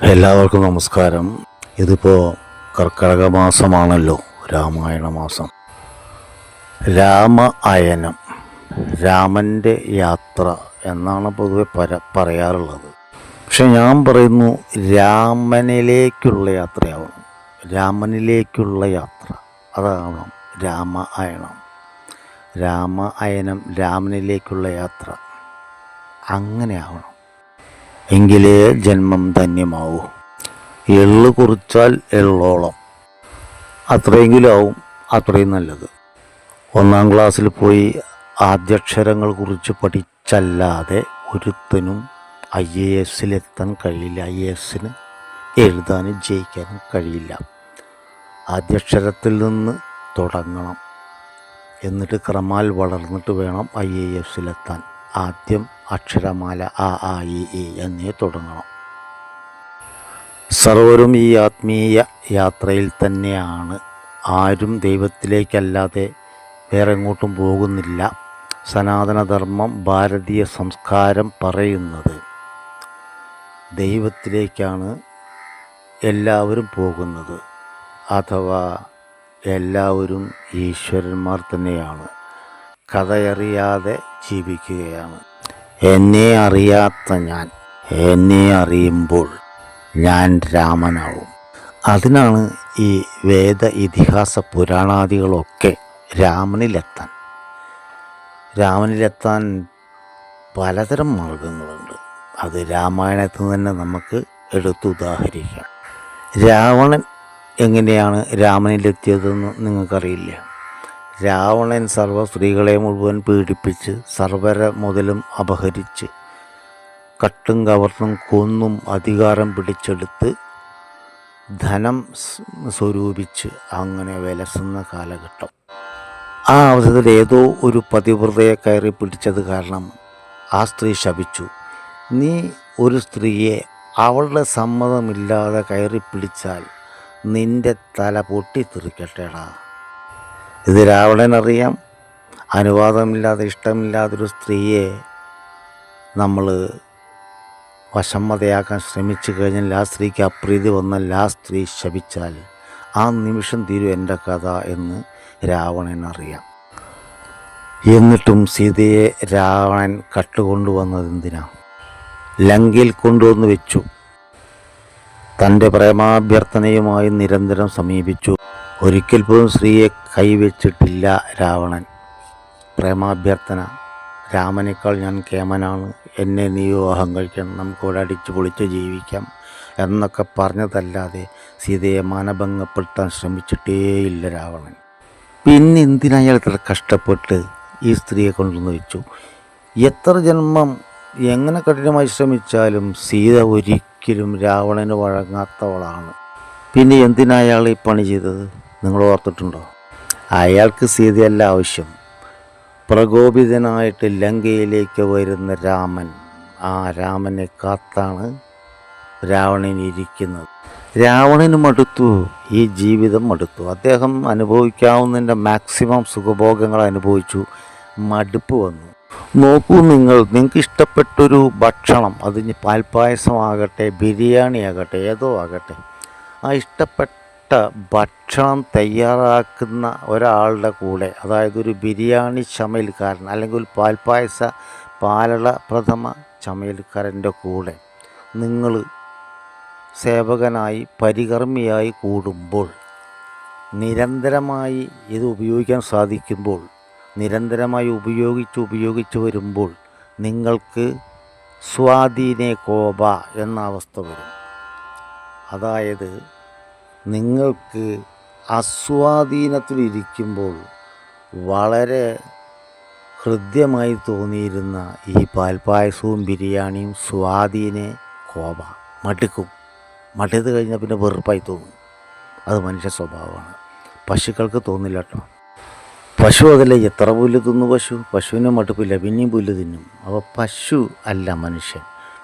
എല്ലാവർക്കും നമസ്കാരം. ഇതിപ്പോൾ കർക്കടക മാസമാണല്ലോ രാമായണ മാസം. രാമ അയനം രാമന്റെ യാത്ര എന്നാണ് പൊതുവെ പര പറയാറുള്ളത്. പക്ഷെ ഞാൻ പറയുന്നു രാമനിലേക്കുള്ള യാത്രയാവണം. രാമനിലേക്കുള്ള യാത്ര അതാവണം രാമ അയണം രാമ അയനം രാമനിലേക്കുള്ള യാത്ര അങ്ങനെ ആവണം എങ്കിലേ ജന്മം ധന്യമാവൂ. എള്ള് കുറിച്ചാൽ എള്ളോളം. അത്രയെങ്കിലും ആവും അത്രയും നല്ലത്. ഒന്നാം ക്ലാസ്സിൽ പോയി ആദ്യക്ഷരങ്ങൾ കുറിച്ച് പഠിച്ചല്ലാതെ ഒരുത്തനും ഐ എ എസിലെത്താൻ കഴിയില്ല. ഐ എ എസിന് എഴുതാനും ജയിക്കാനും കഴിയില്ല. ആദ്യക്ഷരത്തിൽ നിന്ന് തുടങ്ങണം. എന്നിട്ട് ക്രമാൽ വളർന്നിട്ട് വേണം ഐ എ എസിലെത്താൻ. ആദ്യം അക്ഷരമാല ആ ആ ഇ ഇ എന്നേ തുടങ്ങണം. സർവരും ഈ ആത്മീയ യാത്രയിൽ തന്നെയാണ്. ആരും ദൈവത്തിലേക്കല്ലാതെ വേറെ എങ്ങോട്ടും പോകുന്നില്ല. സനാതനധർമ്മം ഭാരതീയ സംസ്കാരം പറയുന്നത് ദൈവത്തിലേക്കാണ് എല്ലാവരും പോകുന്നത്. അഥവാ എല്ലാവരും ഈശ്വരന്മാർ തന്നെയാണ്. കഥയറിയാതെ ജീവിക്കുകയാണ്. എന്നെ അറിയാത്ത ഞാൻ എന്നെ അറിയുമ്പോൾ ഞാൻ രാമനാവും. അതിനാണ് ഈ വേദ ഇതിഹാസ പുരാണാദികളൊക്കെ രാമനിലെത്താൻ. രാമനിലെത്താൻ പലതരം മാർഗങ്ങളുണ്ട്. അത് രാമായണത്തിൽ തന്നെ നമുക്ക് എടുത്തുദാഹരിക്കാം രാവണൻ എങ്ങനെയാണ് രാമനിലെത്തിയതെന്ന് നിങ്ങൾക്കറിയില്ല? രാവണൻ സർവ സ്ത്രീകളെ മുഴുവൻ പീഡിപ്പിച്ച് സർവര മുതലും അപഹരിച്ച് കട്ടും കവർന്നും കൊന്നും അധികാരം പിടിച്ചെടുത്ത് ധനം സ്വരൂപിച്ച് അങ്ങനെ വിലസുന്ന കാലഘട്ടം. ആ അവസരത്തിൽ ഏതോ ഒരു പതിവ്രതയെ കയറി പിടിച്ചത് കാരണം ആ സ്ത്രീ ശപിച്ചു. നീ ഒരു സ്ത്രീയെ അവളുടെ സമ്മതമില്ലാതെ കയറി പിടിച്ചാൽ നിന്റെ തല പൊട്ടിത്തെറിക്കട്ടേടാ. ഇത് രാവണനറിയാം. അനുവാദമില്ലാതെ ഇഷ്ടമില്ലാതൊരു സ്ത്രീയെ നമ്മൾ വശമ്മതയാക്കാൻ ശ്രമിച്ചു കഴിഞ്ഞാൽ ആ സ്ത്രീക്ക് അപ്രീതി വന്നാൽ ആ സ്ത്രീ ശപിച്ചാൽ ആ നിമിഷം തീരും എന്റെ കഥ എന്ന് രാവണൻ അറിയാം എന്നിട്ടും സീതയെ രാവണൻ കട്ടുകൊണ്ടുവന്നത് എന്തിനാ? ലങ്കയിൽ കൊണ്ടുവന്ന് വെച്ചു. തന്റെ പ്രേമാഭ്യർത്ഥനയുമായി നിരന്തരം സമീപിച്ചു. ഒരിക്കൽ പോലും സ്ത്രീയെ കൈവച്ചിട്ടില്ല രാവണൻ. പ്രേമാഭ്യർത്ഥന. രാമനേക്കാൾ ഞാൻ കേമനാണ്. എന്നെ നീ വിവാഹം കഴിക്കണം. നമുക്കിവിടെ അടിച്ചു പൊളിച്ച് ജീവിക്കാം എന്നൊക്കെ പറഞ്ഞതല്ലാതെ സീതയെ മാനഭംഗപ്പെടുത്താൻ ശ്രമിച്ചിട്ടേയില്ല രാവണൻ. പിന്നെ എന്തിനാ അയാൾ ഇത്ര കഷ്ടപ്പെട്ട് ഈ സ്ത്രീയെ കൊണ്ടുവന്ന് വെച്ചു? എത്ര ജന്മം എങ്ങനെ കഠിനമായി ശ്രമിച്ചാലും സീത ഒരിക്കലും രാവണന് വഴങ്ങാത്തവളാണ്. പിന്നെ എന്തിനാ അയാൾ ഈ പണി ചെയ്തത്? നിങ്ങൾ ഓർത്തിട്ടുണ്ടോ? അയാൾക്ക് സീതയല്ല ആവശ്യം. പ്രകോപിതനായിട്ട് ലങ്കയിലേക്ക് വരുന്ന രാമൻ ആ രാമനെ കാത്താണ് രാവണൻ ഇരിക്കുന്നത്. രാവണന് മടുത്തു ഈ ജീവിതം മടുത്തു. അദ്ദേഹം അനുഭവിക്കാവുന്നതിന്റെ മാക്സിമം സുഖഭോഗങ്ങൾ അനുഭവിച്ചു മടുപ്പ് വന്നു. നോക്കൂ നിങ്ങൾ നിങ്ങൾക്ക് ഇഷ്ടപ്പെട്ടൊരു ഭക്ഷണം അത് പാൽപ്പായസമാകട്ടെ ബിരിയാണി ആകട്ടെ ഏതോ ആകട്ടെ ആ ഇഷ്ടപ്പെട്ട ഭക്ഷണം തയ്യാറാക്കുന്ന ഒരാളുടെ കൂടെ അതായത് ഒരു ബിരിയാണി ചമയൽക്കാരൻ അല്ലെങ്കിൽ ഒരു പാൽപ്പായസ പാലള പ്രഥമ ചമയൽക്കാരന്റെ കൂടെ നിങ്ങൾ സേവകനായി പരികർമ്മിയായി കൂടുമ്പോൾ നിരന്തരമായി ഇത് ഉപയോഗിക്കാൻ സാധിക്കുമ്പോൾ നിരന്തരമായി ഉപയോഗിച്ച് ഉപയോഗിച്ച് വരുമ്പോൾ നിങ്ങൾക്ക് സ്വാധീനെ കോപ എന്ന അവസ്ഥ വരും. അതായത് നിങ്ങൾക്ക് അസ്വാധീനത്തിലിരിക്കുമ്പോൾ വളരെ ഹൃദ്യമായി തോന്നിയിരുന്ന ഈ പാൽപ്പായസവും ബിരിയാണിയും സ്വാധീനെ കോപ മടുക്കും. മടുത്ത് കഴിഞ്ഞാൽ പിന്നെ വെറുപ്പായി തോന്നും. അത് മനുഷ്യ സ്വഭാവമാണ്. പശുക്കൾക്ക് തോന്നില്ല കേട്ടോ. പശു അതല്ലേ എത്ര പുല്ല് തിന്നു പശു? പശുവിന് മടുപ്പില്ല പിന്നെയും പുല്ല് തിന്നും. അപ്പോൾ പശു അല്ല മനുഷ്യൻ.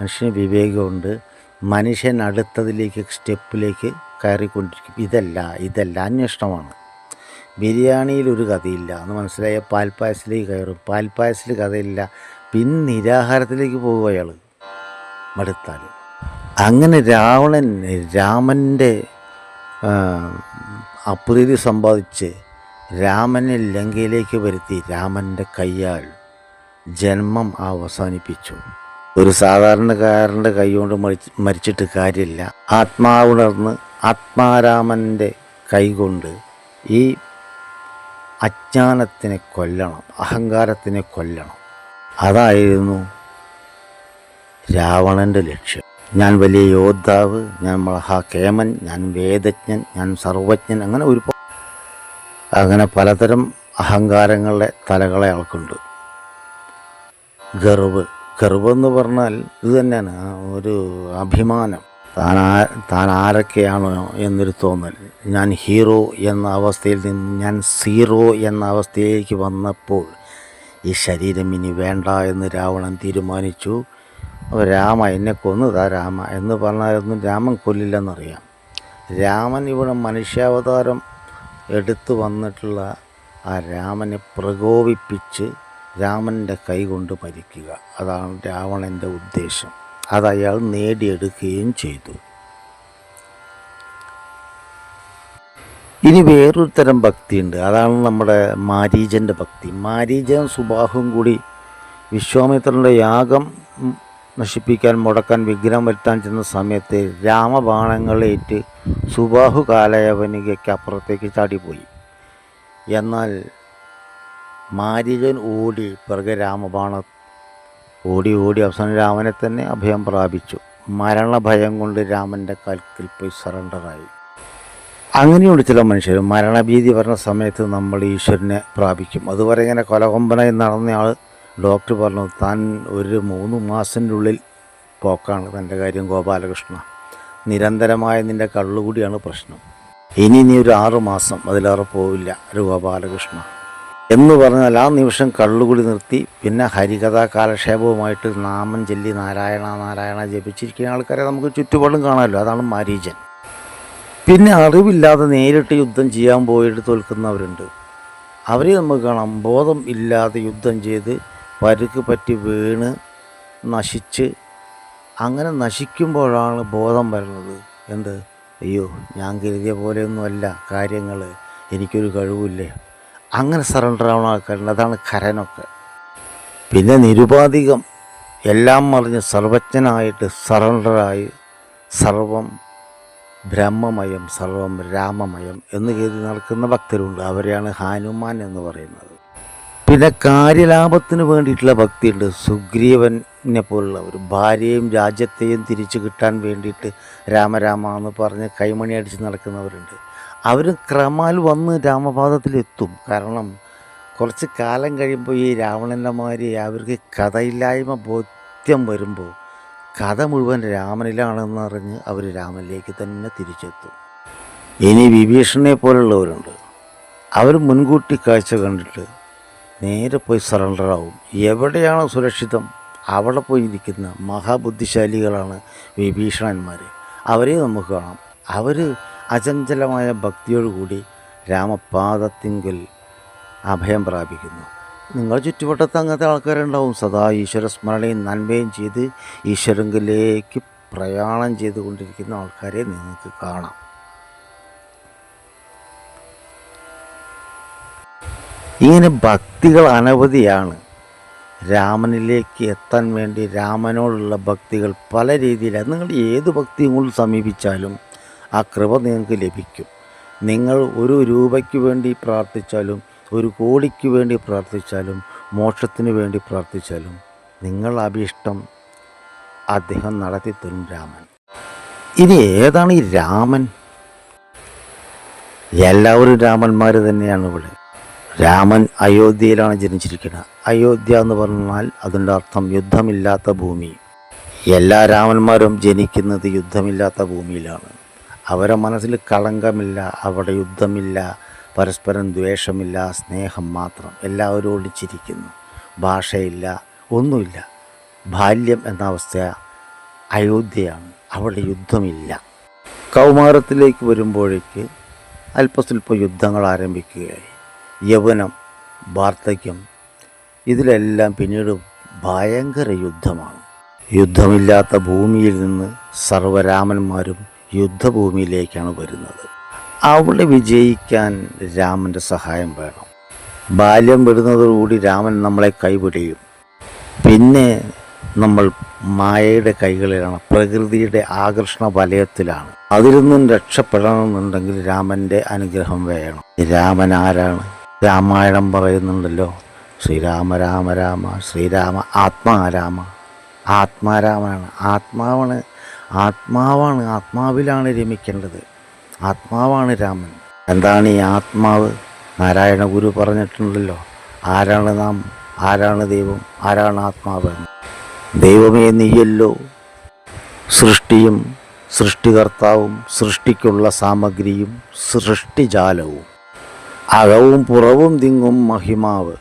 മനുഷ്യന് വിവേകമുണ്ട്. മനുഷ്യൻ അടുത്തതിലേക്ക് സ്റ്റെപ്പിലേക്ക് കയറിക്കൊണ്ടിരിക്കും. ഇതല്ല ഇതല്ല അന്വേഷണമാണ്. ബിരിയാണിയിൽ ഒരു കഥയില്ല. എന്ന് മനസ്സിലായ പാൽപ്പായസത്തിലേക്ക് കയറും. പാൽപ്പായസത്തിൽ കഥയില്ല. പിന്നെ നിരാഹാരത്തിലേക്ക് പോകും അയാൾ മടുത്താൽ അങ്ങനെ രാവണൻ രാമന്റെ അപ്രീതി സമ്പാദിച്ച് രാമനെ ലങ്കയിലേക്ക് വരുത്തി. രാമന്റെ കയ്യാൽ ജന്മം അവസാനിപ്പിച്ചു. ഒരു സാധാരണക്കാരന്റെ കൈകൊണ്ട് മരിച്ച് മരിച്ചിട്ട് കാര്യമില്ല. ആത്മാവുണർന്ന് ആത്മാരാമന്റെ കൈകൊണ്ട് ഈ അജ്ഞാനത്തിനെ കൊല്ലണം അഹങ്കാരത്തിനെ കൊല്ലണം. അതായിരുന്നു രാവണന്റെ ലക്ഷ്യം. ഞാൻ വലിയ യോദ്ധാവ് ഞാൻ മഹാകേമൻ ഞാൻ വേദജ്ഞൻ ഞാൻ സർവജ്ഞൻ അങ്ങനെ ഒരു അങ്ങനെ പലതരം അഹങ്കാരങ്ങളുടെ തലകളെ അയാൾക്കുണ്ട്. ഗർവ്. ഗർവ് എന്ന് പറഞ്ഞാൽ ഇത് തന്നെയാണ് ഒരു അഭിമാനം. താൻ താൻ ആരൊക്കെയാണോ എന്നൊരു തോന്നൽ. ഞാൻ ഹീറോ എന്ന അവസ്ഥയിൽ നിന്ന് ഞാൻ സീറോ എന്ന അവസ്ഥയിലേക്ക് വന്നപ്പോൾ ഈ ശരീരം ഇനി വേണ്ട എന്ന് രാവണൻ തീരുമാനിച്ചു. രാമ എന്നെ കൊന്നതാ രാമ എന്ന് പറഞ്ഞാലൊന്നും രാമൻ കൊല്ലില്ലെന്നറിയാം. രാമൻ ഇവിടെ മനുഷ്യാവതാരം എടുത്തു വന്നിട്ടുള്ള ആ രാമനെ പ്രകോപിപ്പിച്ച് രാമന്റെ കൈകൊണ്ട് മരിക്കുക. അതാണ് രാവണന്റെ ഉദ്ദേശം. അത് അയാൾ നേടിയെടുക്കുകയും ചെയ്തു. ഇനി വേറൊരു തരം ഭക്തിയുണ്ട്. അതാണ് നമ്മുടെ മാരീജന്റെ ഭക്തി. മാരീജൻ സുബാഹും കൂടി വിശ്വാമിത്രന്റെ യാഗം നശിപ്പിക്കാൻ മുടക്കാൻ വിഗ്രഹം വരുത്താൻ ചെന്ന സമയത്ത് രാമബാണങ്ങളേറ്റ് സുബാഹു കാലയവനികയ്ക്ക് അപ്പുറത്തേക്ക് ചാടിപ്പോയി. എന്നാൽ മാരീജൻ ഓടി പിറകെ രാമബാണ ഓടി ഓടി അവസാനം രാമനെ തന്നെ അഭയം പ്രാപിച്ചു. മരണഭയം കൊണ്ട് രാമന്റെ കൽക്കിൽ പോയി സറണ്ടറായി അങ്ങനെയുള്ള ചില മനുഷ്യർ മരണഭീതി പറഞ്ഞ സമയത്ത് നമ്മൾ ഈശ്വരനെ പ്രാപിക്കും. അതുവരെ ഇങ്ങനെ കൊലകൊമ്പനായി നടന്നയാൾ ഡോക്ടർ പറഞ്ഞു താൻ ഒരു മൂന്ന് മാസത്തിന്റെ ഉള്ളിൽ പോക്കാണ് തന്റെ കാര്യം ഗോപാലകൃഷ്ണ. നിരന്തരമായ നിന്റെ കള്ളുകൂടിയാണ് പ്രശ്നം. ഇനി നീ ഒരു ആറ് മാസം അതിലേറെ പോവില്ല ഒരു ഗോപാലകൃഷ്ണ. എന്ന് പറഞ്ഞാൽ ആ നിമിഷം കള്ളുകുടി നിർത്തി. പിന്നെ ഹരികഥാ കാലക്ഷേപവുമായിട്ട് നാമം ചൊല്ലി നാരായണ നാരായണ ജപിച്ചിരിക്കുന്ന ആൾക്കാരെ നമുക്ക് ചുറ്റുപാടും കാണാമല്ലോ. അതാണ് മാരീജൻ. പിന്നെ അറിവില്ലാതെ നേരിട്ട് യുദ്ധം ചെയ്യാൻ പോയിട്ട് തോൽക്കുന്നവരുണ്ട്. അവരെ നമുക്ക് കാണാം. ബോധം ഇല്ലാതെ യുദ്ധം ചെയ്ത് പരുക്ക് പറ്റി വീണ് നശിച്ച് അങ്ങനെ നശിക്കുമ്പോഴാണ് ബോധം വരുന്നത്. എന്ത്? അയ്യോ ഞാൻ കരുതിയ പോലെയൊന്നുമല്ല കാര്യങ്ങൾ എനിക്കൊരു കഴിവില്ലേ? അങ്ങനെ സറണ്ടർ ആവുന്ന ആൾക്കാരുണ്ട് അതാണ് കരനൊക്കെ. പിന്നെ നിരുപാധികം എല്ലാം മറിഞ്ഞ് സർവജ്ഞനായിട്ട് സറണ്ടറായി സർവം ബ്രഹ്മമയം സർവം രാമമയം എന്ന് കരുതി നടക്കുന്ന ഭക്തരുണ്ട്. അവരെയാണ് ഹനുമാൻ എന്ന് പറയുന്നത്. പിന്നെ കാര്യലാഭത്തിന് വേണ്ടിയിട്ടുള്ള ഭക്തിയുണ്ട്. സുഗ്രീവനെ ഒരു ഭാര്യയും രാജ്യത്തെയും തിരിച്ചു കിട്ടാൻ വേണ്ടിയിട്ട് രാമരാമ എന്ന് പറഞ്ഞ് കൈമണി അടിച്ച് നടക്കുന്നവരുണ്ട്. അവരും ക്രമാൽ വന്ന് രാമപാദത്തിലെത്തും കാരണം കുറച്ച് കാലം കഴിയുമ്പോൾ ഈ രാവണന്റെ മാതിരി അവർക്ക് കഥയില്ലായ്മ ബോധ്യം വരുമ്പോൾ കഥ മുഴുവൻ രാമനിലാണെന്ന് അറിഞ്ഞ് അവർ രാമനിലേക്ക് തന്നെ തിരിച്ചെത്തും. ഇനി വിഭീഷണനെ പോലുള്ളവരുണ്ട്. അവർ മുൻകൂട്ടി കാഴ്ച കണ്ടിട്ട് നേരെ പോയി സറണ്ടറാവും എവിടെയാണോ സുരക്ഷിതം അവിടെ പോയി ഇരിക്കുന്ന മഹാബുദ്ധിശാലികളാണ് വിഭീഷണന്മാർ അവരെ നമുക്ക് കാണാം. അവർ അചഞ്ചലമായ ഭക്തിയോടുകൂടി രാമപാദത്തിങ്കിൽ അഭയം പ്രാപിക്കുന്നു. നിങ്ങൾ ചുറ്റുവട്ടത്ത് അങ്ങനത്തെ ആൾക്കാരുണ്ടാവും. സദാ ഈശ്വര സ്മരണയും നന്മയും ചെയ്ത് ഈശ്വരങ്കിലേക്ക് പ്രയാണം ചെയ്തുകൊണ്ടിരിക്കുന്ന ആൾക്കാരെ നിങ്ങൾക്ക് കാണാം. ഇങ്ങനെ ഭക്തികൾ അനവധിയാണ്. രാമനിലേക്ക് എത്താൻ വേണ്ടി രാമനോടുള്ള ഭക്തികൾ പല രീതിയിലാണ്. നിങ്ങൾ ഏത് ഭക്തിയും കൊണ്ട് സമീപിച്ചാലും ആ കൃപ നിങ്ങൾക്ക് ലഭിക്കും. നിങ്ങൾ ഒരു രൂപയ്ക്ക് വേണ്ടി പ്രാർത്ഥിച്ചാലും ഒരു കോടിക്ക് വേണ്ടി പ്രാർത്ഥിച്ചാലും മോക്ഷത്തിന് വേണ്ടി പ്രാർത്ഥിച്ചാലും നിങ്ങൾ അഭീഷ്ടം അദ്ദേഹം നടത്തി തരും രാമൻ. ഇനി ഏതാണ് ഈ രാമൻ? എല്ലാവരും രാമന്മാർ തന്നെയാണ് ഇവിടെ. രാമൻ അയോധ്യയിലാണ് ജനിച്ചിരിക്കുന്നത് അയോധ്യ എന്ന് പറഞ്ഞാൽ അതിന്റെ അർത്ഥം യുദ്ധമില്ലാത്ത ഭൂമി. എല്ലാ രാമന്മാരും ജനിക്കുന്നത് യുദ്ധമില്ലാത്ത ഭൂമിയിലാണ്. അവരെ മനസ്സിൽ കളങ്കമില്ല അവിടെ യുദ്ധമില്ല പരസ്പരം ദ്വേഷമില്ല സ്നേഹം മാത്രം. എല്ലാവരും ചിരിക്കുന്നു ഭാഷയില്ല ഒന്നുമില്ല. ബാല്യം എന്ന അവസ്ഥ അയോധ്യയാണ്. അവിടെ യുദ്ധമില്ല. കൗമാരത്തിലേക്ക് വരുമ്പോഴേക്ക് അല്പസ്വല്പ യുദ്ധങ്ങൾ ആരംഭിക്കുകയായി. യൗവനം വാർദ്ധക്യം ഇതിലെല്ലാം പിന്നീട് ഭയങ്കര യുദ്ധമാണ്. യുദ്ധമില്ലാത്ത ഭൂമിയിൽ നിന്ന് സർവരാമന്മാരും യുദ്ധഭൂമിയിലേക്കാണ് വരുന്നത്. അവിടെ വിജയിക്കാൻ രാമന്റെ സഹായം വേണം. ബാല്യം വിടുന്നതോടുകൂടി രാമൻ നമ്മളെ കൈവിടിയും. പിന്നെ നമ്മൾ മായയുടെ കൈകളിലാണ് പ്രകൃതിയുടെ ആകർഷണ വലയത്തിലാണ്. അതിൽ നിന്നും രക്ഷപ്പെടണമെന്നുണ്ടെങ്കിൽ രാമന്റെ അനുഗ്രഹം വേണം. രാമൻ ആരാണ്? രാമായണം പറയുന്നുണ്ടല്ലോ ശ്രീരാമ രാമ രാമ ശ്രീരാമ ആത്മാരാമ ആത്മാരാമനാണ് ആത്മാവാണ് ആത്മാവാണ് ആത്മാവിലാണ് രമിക്കേണ്ടത്. ആത്മാവാണ് രാമൻ. എന്താണ് ഈ ആത്മാവ്? നാരായണ ഗുരു പറഞ്ഞിട്ടുണ്ടല്ലോ ആരാണ് നാം? ആരാണ് ദൈവം? ആരാണ് ആത്മാവ്. ദൈവമേ നീയല്ലോ. സൃഷ്ടിയും സൃഷ്ടികർത്താവും സൃഷ്ടിക്കുള്ള സാമഗ്രിയും സൃഷ്ടിജാലവും. അകവും പുറവും തിങ്ങും മഹിമാവ്.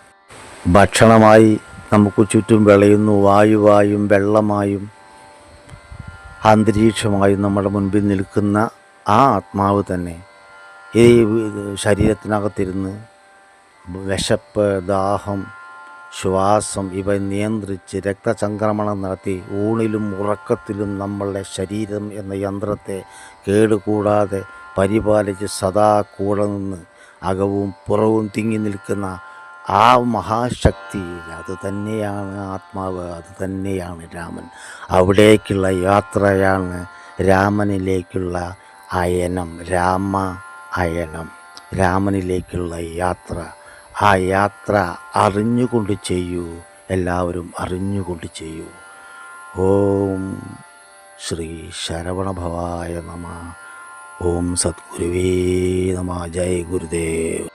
ഭക്ഷണമായി നമുക്ക് ചുറ്റും വിളയുന്നു വായുവായും വെള്ളമായും അന്തരീക്ഷമായും നമ്മുടെ മുൻപിൽ നിൽക്കുന്ന ആ ആത്മാവ് തന്നെ ഈ ശരീരത്തിനകത്തിരുന്ന് വിശപ്പ് ദാഹം ശ്വാസം ഇവ നിയന്ത്രിച്ച് രക്തചംക്രമണം നടത്തി ഊണിലും ഉറക്കത്തിലും നമ്മളുടെ ശരീരം എന്ന യന്ത്രത്തെ കേടുകൂടാതെ പരിപാലിച്ച് സദാ കൂടെ നിന്ന് അകവും പുറവും തിങ്ങി നിൽക്കുന്ന ആ മഹാശക്തി അത് തന്നെയാണ് ആത്മാവ് അത് തന്നെയാണ് രാമൻ. അവിടേക്കുള്ള യാത്രയാണ് രാമനിലേക്കുള്ള അയനം രാമ അയനം. രാമനിലേക്കുള്ള യാത്ര. ആ യാത്ര അറിഞ്ഞുകൊണ്ട് ചെയ്യൂ എല്ലാവരും അറിഞ്ഞുകൊണ്ട് ചെയ്യൂ. ഓം ശ്രീ ശരവണഭവായ നമ. ഓം സദ്ഗുരുവേ നമ. ജയ ഗുരുദേവ്.